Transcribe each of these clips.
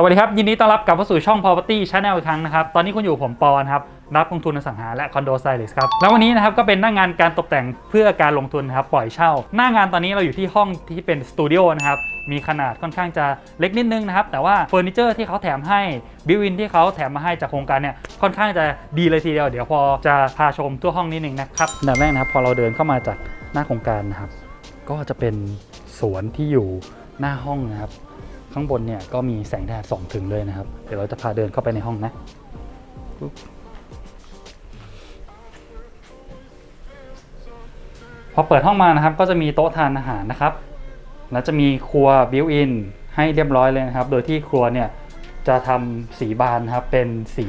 สวัสดีครับ ยินดีต้อนรับกลับเข้าสู่ช่อง Property Channel อีกครั้งนะครับ ตอนนี้คุณอยู่ผมปอนครับนักลงทุนอสังหาและคอนโดไซลิสครับ แล้ววันนี้นะครับก็เป็นหน้างานการตกแต่งเพื่อการลงทุนนะครับ ปล่อยเช่า หน้างานตอนนี้เราอยู่ที่ห้องที่เป็นสตูดิโอนะครับ มีขนาดค่อนข้างจะเล็กนิดนึงนะครับ แต่ว่าเฟอร์นิเจอร์ที่เขาแถมให้บิวินที่เขาแถมมาให้จากโครงการเนี่ยค่อนข้างจะดีเลยทีเดียว เดี๋ยวพอจะพาชมทั่วห้องนิดนึงนะครับอันดับแรกนะครับพอเราเดินเข้ามาจากหน้าโครงการนะครับ ก็จะเป็นสวนที่อยู่หน้าห้องนะครับ ข้างบนเนี่ยก็มีแสงแดดส่องถึงเลยนะครับ เดี๋ยวเราจะพาเดินเข้าไปในห้องนะพอเปิดห้องมานะครับ ก็จะมีโต๊ะทานอาหารนะครับ แล้วจะมีครัวบิวอินให้เรียบร้อยเลยนะครับ โดยที่ครัวเนี่ยจะทำสีบานครับเป็นสี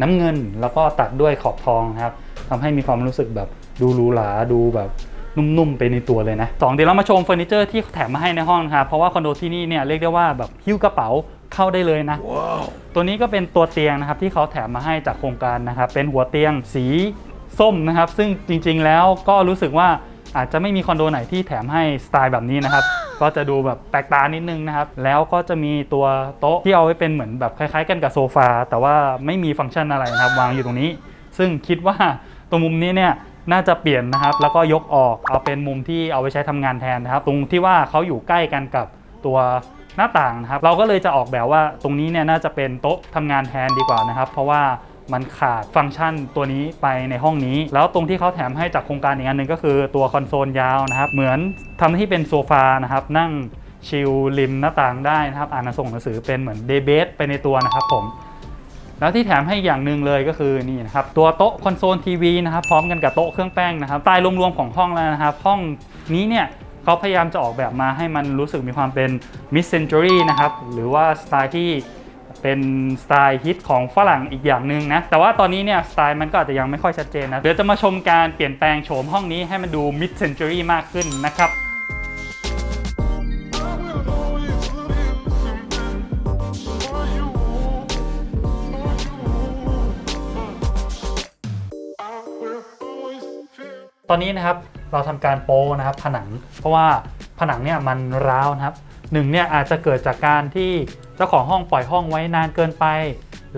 น้ำเงิน แล้วก็ตัดด้วยขอบทองครับทำให้มีความรู้สึกแบบดูหรูหราดูแบบ นุ่มๆไปในตัวเลยนะสองเดี๋ยวเรามาชมเฟอร์นิเจอร์ที่แถมมาให้ในห้องนะครับเพราะว่าคอนโดที่นี่เนี่ยเรียกได้ว่าแบบหิ้วกระเป๋าเข้าได้เลยนะตัวนี้ก็เป็นตัวเตียงนะครับที่เขาแถมมาให้จากโครงการนะครับเป็นหัวเตียงสีส้มนะครับ ซึ่งจริงๆแล้วก็รู้สึกว่าอาจจะไม่มีคอนโดไหนที่แถมให้สไตล์แบบนี้นะครับ ก็จะดูแบบแปลกตานิดนึงนะครับ แล้วก็จะมีตัวโต๊ะที่เอาไว้เป็นเหมือนแบบคล้ายๆ กันกับโซฟาแต่ว่าไม่มีฟังก์ชันอะไรนะครับ วางอยู่ตรงนี้ ซึ่งคิดว่าตรงมุมนี้เนี่ย น่าจะเปลี่ยนนะครับ แล้วก็ยกออกเอาเป็นมุมที่เอาไว้ใช้ทำงานแทนนะครับ ตรงที่ว่าเขาอยู่ใกล้กันกับตัวหน้าต่างนะครับ เราก็เลยจะออกแบบว่าตรงนี้เนี่ยน่าจะเป็นโต๊ะทำงานแทนดีกว่านะครับ เพราะว่ามันขาดฟังก์ชันตัวนี้ไปในห้องนี้ แล้วตรงที่เขาแถมให้จากโครงการอีกอันหนึ่งก็คือตัวคอนโซลยาวนะครับ เหมือนทำที่เป็นโซฟานะครับ นั่งชิลริมหน้าต่างได้นะครับ อ่านหนังสือเป็นเหมือนเดเบสไปในตัวนะครับผม แล้วที่แถมให้อย่างหนึ่งเลยก็คือนี่นะครับตัวโต๊ะคอนโซลทีวีนะครับพร้อมกันกับโต๊ะเครื่องแป้งนะครับสไตล์รวมๆของห้องแล้วนะครับห้องนี้เนี่ยเขาพยายามจะออกแบบมาให้มันรู้สึกมีความเป็น mid century นะครับหรือว่าสไตล์ที่เป็นสไตล์ฮิตของฝรั่งอีกอย่างหนึ่งนะ แต่ว่าตอนนี้เนี่ยสไตล์มันก็อาจจะยังไม่ค่อยชัดเจนนะ เดี๋ยวจะมาชมการเปลี่ยนแปลงโฉมห้องนี้ให้มันดู mid century มากขึ้นนะครับ ตอนนี้นะครับเราทำการโป้นะครับผนัง เพราะว่าผนังเนี่ยมันร้าวนะครับหนึ่งเนี่ยอาจจะเกิดจากการที่เจ้าของห้องปล่อยห้องไว้นานเกินไป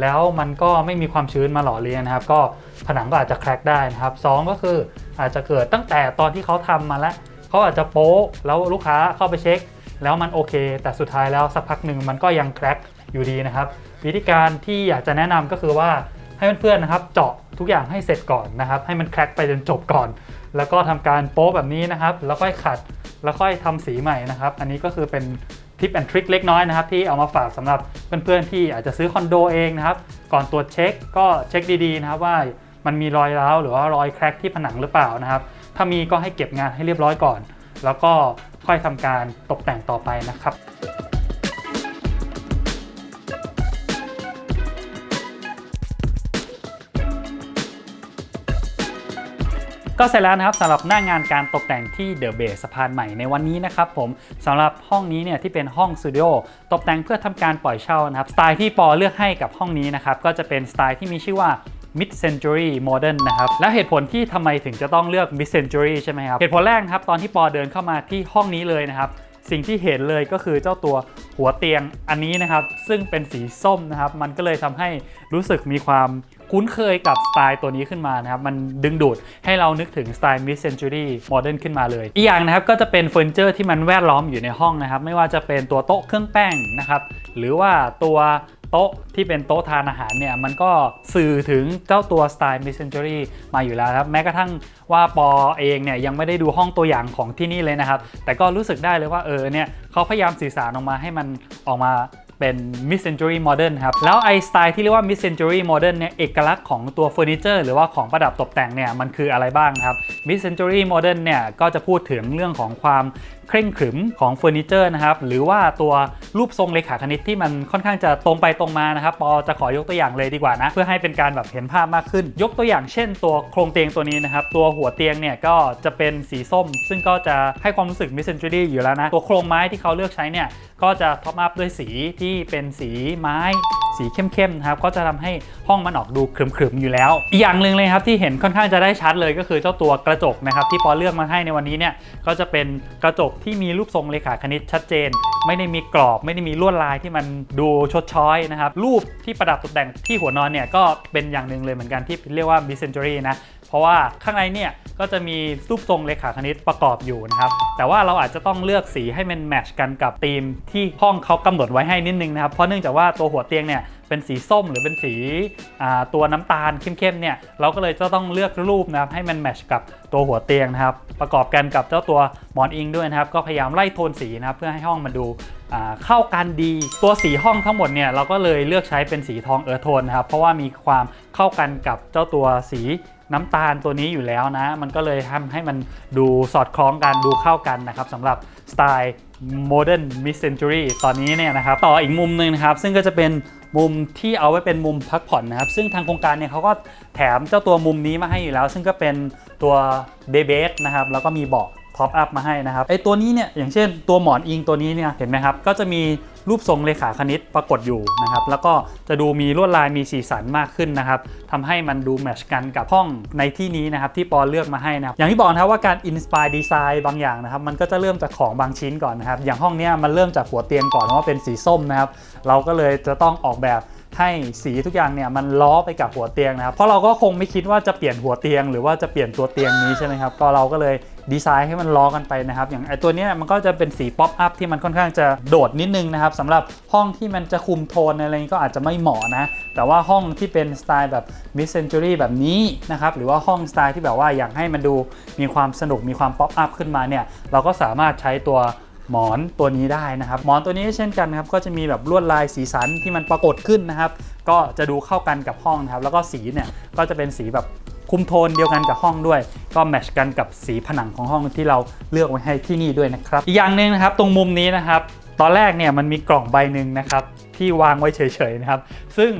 แล้วมันก็ไม่มีความชื้นมาหล่อเลี้ยงนะครับ ก็ผนังก็อาจจะแครกได้นะครับสองก็คืออาจจะเกิดตั้งแต่ตอนที่เขาทำมาแล้วเขาอาจจะโป๊แล้วลูกค้าเข้าไปเช็ค แล้วมันโอเค แต่สุดท้ายแล้วสักพักหนึ่งมันก็ยังแครกอยู่ดีนะครับ วิธีการที่อยากจะแนะนำก็คือว่า ให้เพื่อนๆนะครับ เจาะทุกอย่างให้เสร็จก่อนนะครับ ให้มันแคร็กไปจนจบก่อน แล้วก็ทำการโป๊แบบนี้นะครับ แล้วค่อยขัด แล้วค่อยทำสีใหม่นะครับ อันนี้ก็คือเป็นทิปแอนทริคเล็กน้อยนะครับ ที่เอามาฝากสำหรับเพื่อนๆที่อาจจะซื้อคอนโดเองนะครับ ก่อนตรวจเช็คก็เช็คดีๆนะครับว่ามันมีรอยร้าวหรือว่ารอยแคร็กที่ผนังหรือเปล่านะครับ ถ้ามีก็ให้เก็บงานให้เรียบร้อยก่อน แล้วก็ค่อยทำการตกแต่งต่อไปนะครับ ก็เสร็จแล้วนะครับสำหรับหน้างานการตกแต่งที่เดอะเบสสะพานใหม่ในวันนี้นะครับผมสำหรับห้องนี้เนี่ยที่เป็นห้องสตูดิโอตกแต่งเพื่อทำการปล่อยเช่านะครับสไตล์ที่ปอเลือกให้กับห้องนี้นะครับก็จะเป็นสไตล์ที่มีชื่อว่า mid century modern นะครับ และเหตุผลที่ทำไมถึงจะต้องเลือก mid century ใช่ไหมครับ เหตุผลแรกนะครับ ตอนที่ปอเดินเข้ามาที่ห้องนี้เลยนะครับ สิ่งที่เห็นเลยก็คือเจ้าตัวหัวเตียงอันนี้นะครับ ซึ่งเป็นสีส้มนะครับ มันก็เลยทำให้รู้สึกมีความ คุ้นเคยกับสไตล์ตัวนี้ขึ้นมานะครับ มันดึงดูดให้เรานึกถึงสไตล์ mid century modern ขึ้นมาเลย อีกอย่างนะครับก็จะเป็นเฟอร์นิเจอร์ที่มันแวดล้อมอยู่ในห้องนะครับ ไม่ว่าจะเป็นตัวโต๊ะเครื่องแป้งนะครับ หรือว่าตัวโต๊ะที่เป็นโต๊ะทานอาหารเนี่ย มันก็สื่อถึงเจ้าตัวสไตล์ mid century มาอยู่แล้วครับ แม้กระทั่งว่าปอเองเนี่ย ยังไม่ได้ดูห้องตัวอย่างของที่นี่เลยนะครับ แต่ก็รู้สึกได้เลยว่าเออเนี่ยเขาพยายามสื่อสารออกมาให้มันออกมา เป็น mid century modern ครับ แล้วไอสไตล์ที่เรียกว่า mid century modern เนี่ยเอกลักษณ์ของตัวเฟอร์นิเจอร์หรือว่าของประดับตกแต่งเนี่ยมันคืออะไรบ้างครับ mid century modern เนี่ยก็จะพูดถึงเรื่องของความ เคร่งขรึมของเฟอร์นิเจอร์นะครับหรือว่าตัวรูปทรงเลขาคณิตที่มันค่อนข้างจะตรงไปตรงมานะครับปอจะขอยกตัวอย่างเลยดีกว่านะ เพื่อให้เป็นการแบบเห็นภาพมากขึ้น ยกตัวอย่างเช่น ตัวโครงเตียงตัวนี้นะครับตัวหัวเตียงเนี่ยก็จะเป็นสีส้ม ซึ่งก็จะให้ความรู้สึก mid century อยู่แล้วนะตัวโครงไม้ที่เขาเลือกใช้เนี่ยก็จะท็อปอัพด้วยสีที่เป็นสีไม้ สีเข้มๆนะครับก็จะทำให้ห้องมันออกดูขรึมๆอยู่แล้ว อีกอย่างหนึ่งเลยครับที่เห็นค่อนข้างจะได้ชัดเลยก็คือเจ้าตัวกระจกนะครับที่ปอเลือกมาให้ในวันนี้เนี่ยก็จะเป็นกระจกที่มีรูปทรงเลขาคณิตชัดเจน ไม่ได้มีกรอบไม่ได้มีลวดลายที่มันดูชดช้อยนะครับรูปที่ประดับตกแต่งที่หัวนอนเนี่ยก็เป็นอย่างหนึ่งเลยเหมือนกันที่เรียกว่า mid century นะ เพราะว่าข้างในเนี่ยก็จะมีรูปทรงเลขาคณิตประกอบอยู่นะครับ แต่ว่าเราอาจจะต้องเลือกสีให้มันแมทชกันกับธีมที่ห้องเขากำหนดไว้ให้นิดนึงนะครับ เพราะเนื่องจากว่าตัวหัวเตียงเนี่ยเป็นสีส้มหรือเป็นสีตัวน้ำตาลเข้มๆเนี่ยเราก็เลยจะต้องเลือกรูปนะครับให้มันแมทชกับตัวหัวเตียงนะครับ ประกอบกันกับเจ้าตัวหมอนอิงด้วยนะครับ ก็พยายามไล่โทนสีนะครับเพื่อให้ห้องมันดูเข้ากันดี ตัวสีห้องทั้งหมดเนี่ยเราก็เลยเลือกใช้เป็นสีทองเอิร์ธโทนนะครับเพราะว่ามีความเข้ากันกับเจ้าตัวสี น้ำตาลตัวนี้อยู่แล้วนะ มันก็เลยทำให้มันดูสอดคล้องกันดูเข้ากันนะครับสำหรับสไตล์ Modern Mid Century ตอนนี้เนี่ยนะครับต่ออีกมุมหนึ่งนะครับ ซึ่งก็จะเป็นมุมที่เอาไว้เป็นมุมพักผ่อนนะครับ ซึ่งทางโครงการเนี่ยเขาก็แถมเจ้าตัวมุมนี้มาให้อยู่แล้ว ซึ่งก็เป็นตัวเบเบสนะครับแล้วก็มีเบาะ ท็อปอัพมาให้นะครับไอตัวนี้เนี่ยอย่างเช่นตัวหมอนอิงตัวนี้เนี่ยเห็นไหมครับก็จะมีรูปทรงเลขาคณิตปรากฏอยู่นะครับแล้วก็จะดูมีลวดลายมีสีสันมากขึ้นนะครับทำให้มันดูแมชกันกับห้องในที่นี้นะครับที่ปอเลือกมาให้นะครับอย่างที่บอกนะครับว่าการอินสปายดีไซน์บางอย่างนะครับมันก็จะเริ่มจากของบางชิ้นก่อนนะครับอย่างห้องนี้มันเริ่มจากหัวเตียงก่อนว่าเป็นสีส้มนะครับเราก็เลยจะต้องออกแบบให้สีทุกอย่างเนี่ยมันล้อไปกับหัวเตียงนะครับเพราะเราก็คงไม่คิดว่าจะเปลี่ยนหัวเตียง หรือว่าจะเปลี่ยนตัวเตียงนี้ใช่ไหมครับก็เราก็เลย ดีไซน์ให้มันล้อกันไปนะครับ อย่างไอตัวนี้มันก็จะเป็นสีป๊อปอัพที่มันค่อนข้างจะโดดนิดนึงนะครับสำหรับห้องที่มันจะคุมโทนอะไรนี้ก็อาจจะไม่เหมาะนะ แต่ว่าห้องที่เป็นสไตล์แบบ mid century แบบนี้นะครับ หรือว่าห้องสไตล์ที่แบบว่าอยากให้มันดูมีความสนุกมีความป๊อปอัพขึ้นมาเนี่ย เราก็สามารถใช้ตัวหมอนตัวนี้ได้นะครับ หมอนตัวนี้เช่นกันครับ ก็จะมีแบบลวดลายสีสันที่มันปรากฏขึ้นนะครับ ก็จะดูเข้ากันกับห้องนะครับ แล้วก็สีเนี่ยก็จะเป็นสีแบบ คุมโทนเดียวกันกับห้องด้วย ก็แมชกันกับสีผนังของห้องที่เราเลือกไว้ให้ที่นี่ด้วยนะครับ อีกอย่างหนึ่งนะครับตรงมุมนี้นะครับ ตอนแรกเนี่ยมันมีกล่องใบหนึ่งนะครับที่วางไว้เฉยๆนะครับ ซึ่ง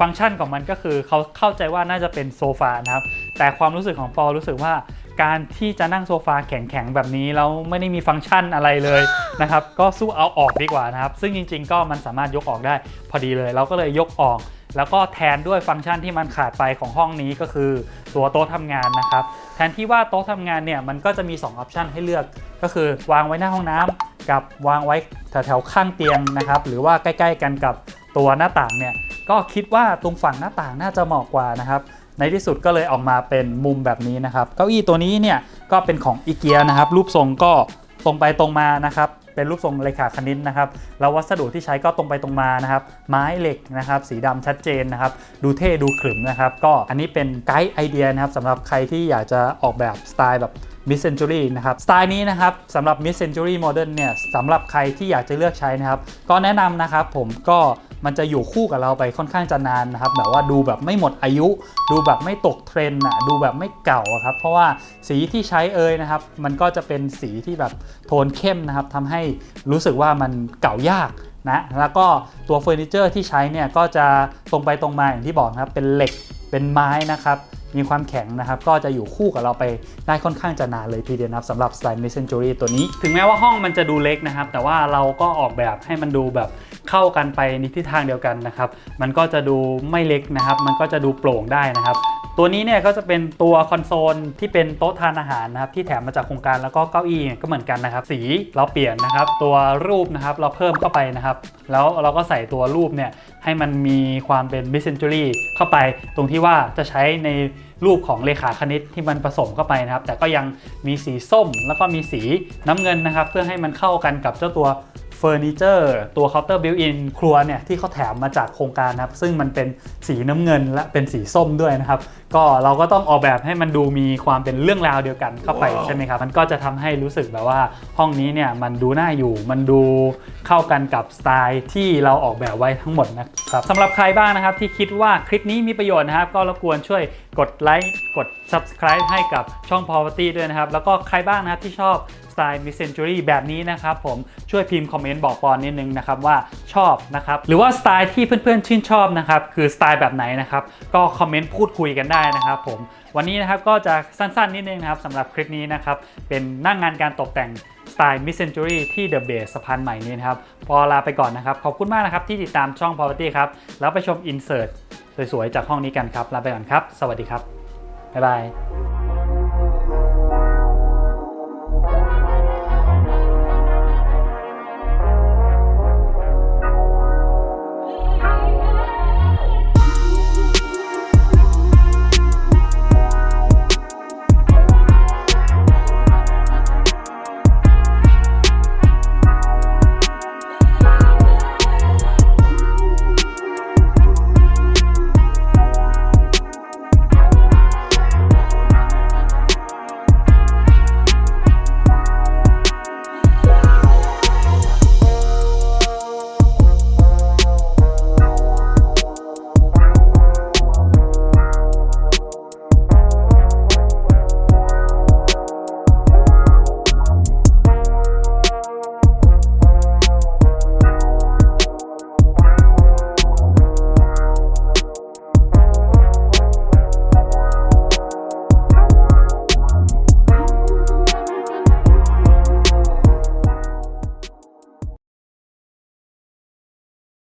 ฟังก์ชันของมันก็คือเขาเข้าใจว่าน่าจะเป็นโซฟานะครับ แต่ความรู้สึกของปอรู้สึกว่าการที่จะนั่งโซฟาแข็งๆ แบบนี้แล้วไม่ได้มีฟังก์ชันอะไรเลยนะครับ ก็สู้เอาออกดีกว่านะครับ ซึ่งจริงๆ ก็มันสามารถยกออกได้พอดีเลย เราก็เลยยกออก แล้วก็แทนด้วยฟังก์ชันที่มันขาดไปของห้องนี้ก็คือตัวโต๊ะทำงานนะครับ แทนที่ว่าโต๊ะทำงานเนี่ยมันก็จะมี2ออปชันให้เลือกก็คือวางไว้หน้าห้องน้ำกับวางไว้แถวๆข้างเตียงนะครับ หรือว่าใกล้ๆกันกับตัวหน้าต่างเนี่ยก็คิดว่าตรงฝั่งหน้าต่างน่าจะเหมาะกว่านะครับในที่สุดก็เลยออกมาเป็นมุมแบบนี้นะครับ เก้าอี้ตัวนี้เนี่ยก็เป็นของอีเกียนะครับ รูปทรงก็ตรงไปตรงมานะครับ เป็นรูปทรงเลขาคณิตนะครับแล้ววัสดุที่ใช้ก็ตรงไปตรงมานะครับ ไม้เหล็กนะครับ สีดำชัดเจนนะครับ ดูเท่ดูขรึมนะครับ ก็อันนี้เป็นไกด์ไอเดียนะครับสำหรับใครที่อยากจะออกแบบสไตล์แบบ mid century นะครับสไตล์นี้นะครับสำหรับ mid century modern เนี่ยสำหรับใครที่อยากจะเลือกใช้นะครับ ก็แนะนำนะครับผมก็มันจะอยู่คู่กับเราไปค่อนข้างจะนานนะครับแบบว่าดูแบบไม่หมดอายุ ดูแบบไม่ตกเทรนด์อะดูแบบไม่เก่าครับเพราะว่าสีที่ใช้เอ่ยนะครับ มันก็จะเป็นสีที่แบบโทนเข้มนะครับทำให้รู้สึกว่ามันเก่ายากนะแล้วก็ตัวเฟอร์นิเจอร์ที่ใช้เนี่ยก็จะตรงไปตรงมาอย่างที่บอกนะครับเป็นเหล็กเป็นไม้นะครับ มีความแข็งนะครับ ก็จะอยู่คู่กับเราไปได้ค่อนข้างจะนานเลยทีเดียวนะครับสำหรับ Style Mid Century ตัวนี้ ถึงแม้ว่าห้องมันจะดูเล็กนะครับ แต่ว่าเราก็ออกแบบให้มันดูแบบเข้ากันไปในทิศทางเดียวกันนะครับ มันก็จะดูไม่เล็กนะครับ มันก็จะดูโปร่งได้นะครับ ตัวนี้เนี่ยก็จะเป็นตัวคอนโซลที่เป็นโต๊ะทานอาหารนะครับที่แถมมาจากโครงการแล้วก็เก้าอี้เนี่ยก็เหมือนกันนะครับ สีเราเปลี่ยนนะครับ ตัวรูปนะครับเราเพิ่มเข้าไปนะครับ แล้วเราก็ใส่ตัวรูปเนี่ยให้มันมีความเป็น mid century เข้าไป ตรงที่ว่าจะใช้ในรูปของเลขาคณิตที่มันผสมเข้าไปนะครับ แต่ก็ยังมีสีส้มแล้วก็มีสีน้ำเงินนะครับ เพื่อให้มันเข้ากันกับเจ้าตัว ฟอร์นิเจอร์ตัวเคาน์เตอร์บิวอินครัวเนี่ยที่เขาแถมมาจากโครงการนะครับ ซึ่งมันเป็นสีน้ำเงินและเป็นสีส้มด้วยนะครับ ก็เราก็ต้องออกแบบให้มันดูมีความเป็นเรื่องราวเดียวกันเข้าไปใช่ไหมครับ มันก็จะทำให้รู้สึกแบบว่าห้องนี้เนี่ยมันดูน่าอยู่มันดูเข้ากันกับสไตล์ที่เราออกแบบไว้ทั้งหมดนะครับสำหรับใครบ้างนะครับที่คิดว่าคลิปนี้มีประโยชน์นะครับ ก็รบกวนช่วย กดไลค์กด subscribe ให้กับช่อง Property ด้วยนะครับ แล้วก็ใครบ้างนะครับที่ชอบสไตล์ mid century แบบนี้นะครับผมช่วยพิมพ์คอมเมนต์บอกปอนนิดนึงนะครับว่าชอบนะครับ หรือว่าสไตล์ที่เพื่อนๆ ชื่นชอบนะครับ คือสไตล์แบบไหนนะครับ ก็คอมเมนต์พูดคุยกันได้นะครับผมวันนี้นะครับก็จะสั้นๆนิดนึงนะครับสำหรับคลิปนี้นะครับ เป็นหนั่งงานการตกแต่งสไตล์ Mid Century ที่ The Base สะพานใหม่นี้นะครับ พอลาไปก่อนนะครับ ขอบคุณมากนะครับที่ติดตามช่อง Property ครับ แล้วไปชม Insert สวยๆ จากห้องนี้กันครับลาไปก่อนครับ สวัสดีครับ บ๊ายบาย